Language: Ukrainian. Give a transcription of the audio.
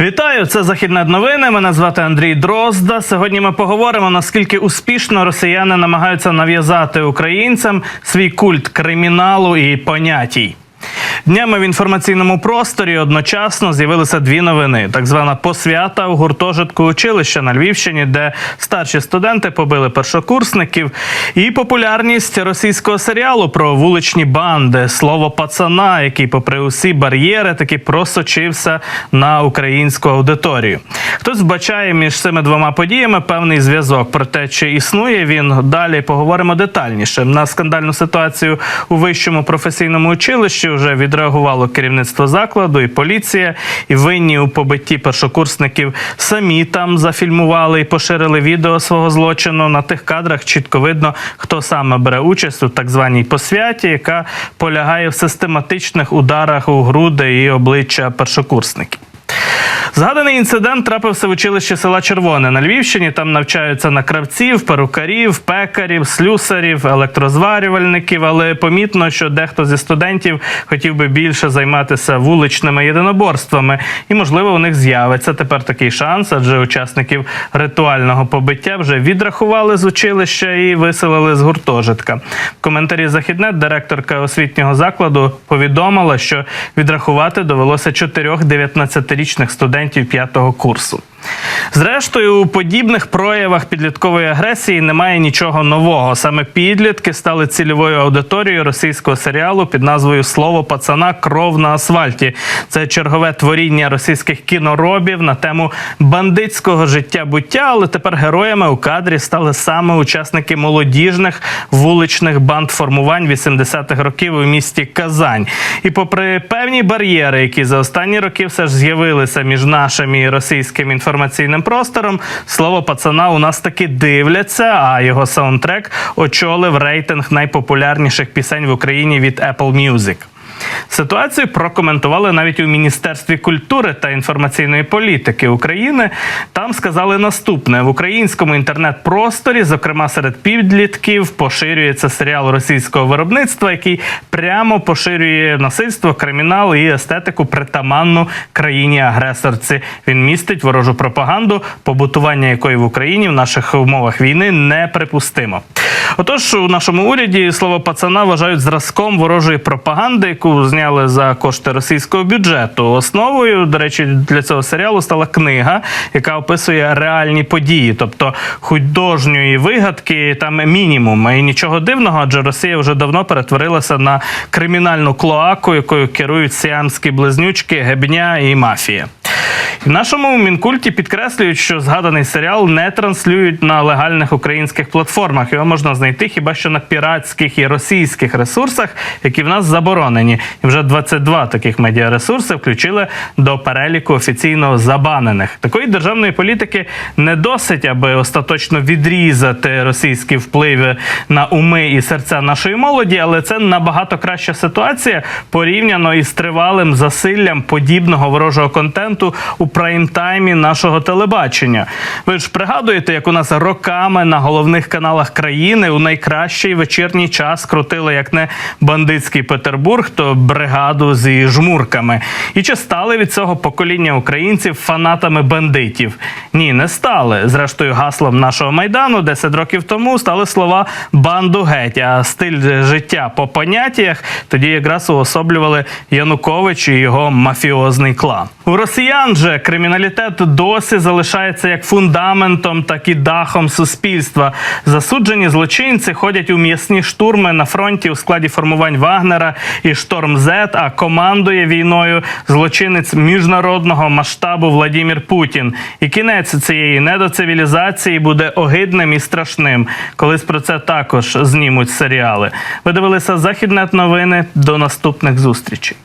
Вітаю, це західне новини. Мене звати Андрій Дрозда. Сьогодні ми поговоримо наскільки успішно росіяни намагаються нав'язати українцям свій культ криміналу і понятій. Днями в інформаційному просторі одночасно з'явилися дві новини: так звана посвята у гуртожитку училища на Львівщині, де старші студенти побили першокурсників, і популярність російського серіалу про вуличні банди, слово пацана, який, попри усі бар'єри, таки просочився на українську аудиторію. Хтось вбачає між цими двома подіями певний зв'язок. Про те, чи існує він, далі поговоримо детальніше. На скандальну ситуацію у вищому професійному училищі вже відреагувало керівництво закладу і поліція, і винні у побитті першокурсників самі там зафільмували і поширили відео свого злочину. На тих кадрах чітко видно, хто саме бере участь у так званій посвяті, яка полягає в систематичних ударах у груди і обличчя першокурсників. Згаданий інцидент трапився в училищі села Червоне на Львівщині. Там навчаються на кравців, перукарів, пекарів, слюсарів, електрозварювальників. Але помітно, що дехто зі студентів хотів би більше займатися вуличними єдиноборствами, і можливо у них з'явиться тепер такий шанс, адже учасників ритуального побиття вже відрахували з училища і виселили з гуртожитка. В коментарі західне директорка освітнього закладу повідомила, що відрахувати довелося чотирьох 19-річних студентів п'ятого курсу. Зрештою, у подібних проявах підліткової агресії немає нічого нового. Саме підлітки стали цільовою аудиторією російського серіалу під назвою Слово пацана кров на асфальті. Це чергове творіння російських кіноробів на тему бандитського життя буття. Але тепер героями у кадрі стали саме учасники молодіжних вуличних банд формувань 80-х років у місті Казань. І попри певні бар'єри, які за останні роки все ж з'явилися між нашим і російським інформаційним простором, слово пацана у нас таки дивляться. А його саундтрек очолив рейтинг найпопулярніших пісень в Україні від Apple Music. Ситуацію прокоментували навіть у Міністерстві культури та інформаційної політики України. Там сказали наступне: в українському інтернет-просторі, зокрема серед підлітків, поширюється серіал російського виробництва, який прямо поширює насильство, кримінал і естетику притаманну країні-агресорці. Він містить ворожу пропаганду, побутування якої в Україні в наших умовах війни неприпустимо. Отож, у нашому уряді слово пацана вважають зразком ворожої пропаганди, яку зняли за кошти російського бюджету. Основою, до речі, для цього серіалу стала книга, яка описує реальні події, тобто художньої вигадки там мінімум. І нічого дивного, адже Росія вже давно перетворилася на кримінальну клоаку, якою керують сіамські близнючки, гебня і мафія. В нашому мінкульті підкреслюють, що згаданий серіал не транслюють на легальних українських платформах. Його можна знайти хіба що на піратських і російських ресурсах, які в нас заборонені. І вже 22 таких медіаресурси включили до переліку офіційно забанених. Такої державної політики не досить, аби остаточно відрізати російські впливи на уми і серця нашої молоді, але це набагато краща ситуація порівняно із тривалим засиллям подібного ворожого контенту у прайм-таймі нашого телебачення. Ви ж пригадуєте, як у нас роками на головних каналах країни у найкращий вечірній час крутили як не бандитський Петербург, то бригаду зі жмурками. І чи стали від цього покоління українців фанатами бандитів? Ні, не стали. Зрештою, гаслом нашого майдану 10 років тому стали слова банду геть. А стиль життя по поняттях тоді якраз уособлювали Янукович і його мафіозний клан. У росіян же криміналітет досі залишається як фундаментом, так і дахом суспільства. Засуджені злочинці ходять у м'ясні штурми на фронті у складі формувань Вагнера і Шторм Зет. А командує війною злочинець міжнародного масштабу Владімір Путін. І кінець цієї недоцивілізації буде огидним і страшним. Колись про це також знімуть серіали. Ви дивилися західне новини. До наступних зустрічей.